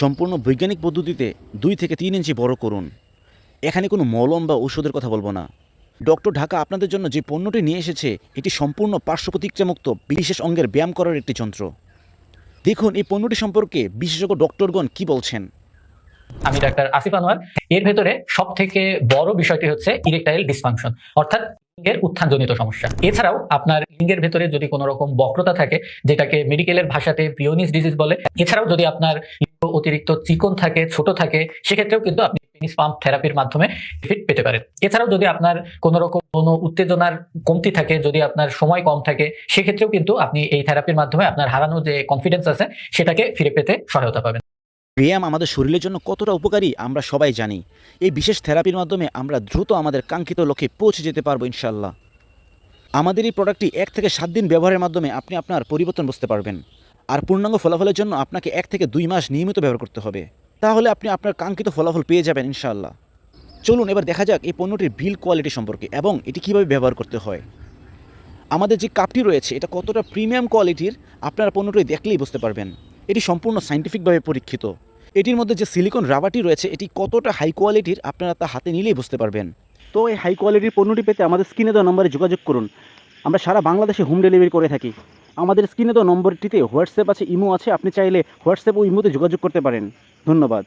সম্পূর্ণ বৈজ্ঞানিক পদ্ধতিতে দুই থেকে তিন ইঞ্চি বড় করুন। এখানে কোনো মলম বা ঔষধের কথা বলব না। ডক্টর ঢাকা আপনাদের জন্য যে পণ্যটি নিয়ে এসেছে, এটি সম্পূর্ণ পার্শ্ব প্রতিক্রিয়ামুক্ত বিশেষ অঙ্গের ব্যায়াম করার একটি যন্ত্র। দেখুন, এই পণ্যটি সম্পর্কে বিশেষজ্ঞ ডক্টরগণ কি বলছেন। আমি ডাক্তার আসিফ আনোয়ার। এর ভেতরে সব থেকে বড় বিষয়টি হচ্ছে ইরেকটাইল ডিসফাংশন অর্থাৎ লিঙ্গের উত্থানজনিত সমস্যা। এছাড়াও আপনার লিঙ্গের ভেতরে যদি কোনো রকম বক্রতা থাকে, যেটাকে মেডিকেলের ভাষাতে পিওনিস ডিজিজ বলে, এছাড়াও যদি আপনার অতিরিক্ত চিকন থাকে, ছোট থাকে, সেক্ষেত্রেও কিন্তু আপনি পেনিস পাম্প থেরাপির মাধ্যমে ফিট পেতে পারেন। এছাড়াও যদি আপনার কোনো রকম কোনো উত্তেজনার কমতি থাকে, যদি আপনার সময় কম থাকে, সেক্ষেত্রেও কিন্তু আপনি এই থেরাপির মাধ্যমে আপনার হারানো যে কনফিডেন্স আছে, সেটাকে ফিরে পেতে সহায়তা পাবেন। ব্যায়াম আমাদের শরীরের জন্য কতটা উপকারী, আমরা সবাই জানি। এই বিশেষ থেরাপির মাধ্যমে আমরা দ্রুত আমাদের কাঙ্ক্ষিত লক্ষ্যে পৌঁছে যেতে পারব ইনশাল্লাহ আমাদের এই প্রোডাক্টটি এক থেকে সাত দিন ব্যবহারের মাধ্যমে আপনি আপনার পরিবর্তন বুঝতে পারবেন। আর পূর্ণাঙ্গ ফলাফলের জন্য আপনাকে এক থেকে দুই মাস নিয়মিত ব্যবহার করতে হবে। তাহলে আপনি আপনার কাঙ্ক্ষিত ফলাফল পেয়ে যাবেন ইনশাল্লাহ চলুন এবার দেখা যাক এই পণ্যটির বিল কোয়ালিটি সম্পর্কে এবং এটি কীভাবে ব্যবহার করতে হয়। আমাদের যে কাপটি রয়েছে, এটা কতটা প্রিমিয়াম কোয়ালিটির আপনারা পণ্যটি দেখলেই বুঝতে পারবেন। এটি সম্পূর্ণ সাইন্টিফিকভাবে পরীক্ষিত। এটির মধ্যে যে সিলিকন রাবারটি রয়েছে, এটি কতটা হাই কোয়ালিটির আপনারা তা হাতে নিলেই বুঝতে পারবেন। তো এই হাই কোয়ালিটির পণ্যটি পেতে আমাদের স্ক্রিনে দেওয়া নম্বরে যোগাযোগ করুন। আমরা সারা বাংলাদেশে হোম ডেলিভারি করে থাকি। আমাদের স্ক্রিনে দেওয়া নম্বরটিতে হোয়াটসঅ্যাপ আছে, ইমো আছে, আপনি চাইলে হোয়াটসঅ্যাপ ও ইমোতে যোগাযোগ করতে পারেন। ধন্যবাদ।